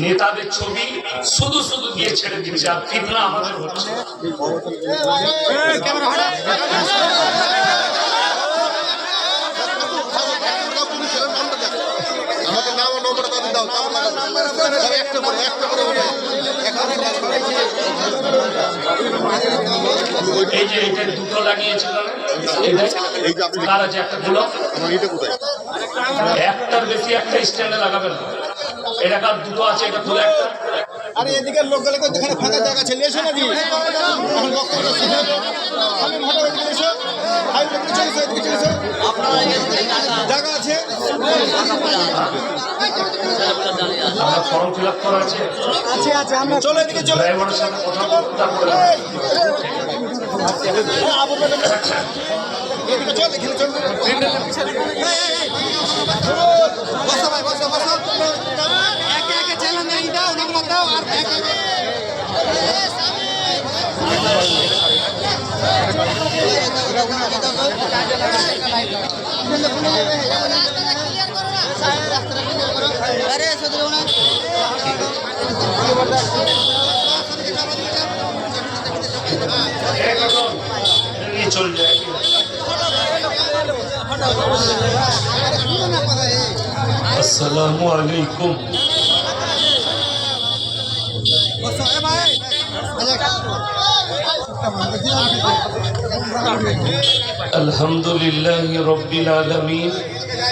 নেতাদের ছবি শুধু শুধু দিয়ে ছেড়ে দিচ্ছে আর ফিতনা আমাদের হচ্ছে। একটা করে ওঠে। এখানে এই যে এটা দুটো লাগিয়েছিল। আছে? একটা একটার বেশি একটা স্ট্যান্ডে লাগাবেন না। এটা কার দুটো আছে? এটা খুলে একটা। আরে এদিকে লোক গেলে যেখানে ফাঁকা জায়গা নাকি? এখন বক্তব্য এসো। এদিকে চলে এদিকে চলে জায়গা আছে। ফর্ম ফিল আপ করা আছে। আছে আছে আমরা চলো এদিকে চলো। ড্রাইভারের সাথে কথা বলতে তারপরে আরে সদর না Thank you. নিয়ে চলে যায় আসসালামু আলাইকুম বসো এ ভাই الحمد لله رب العالمين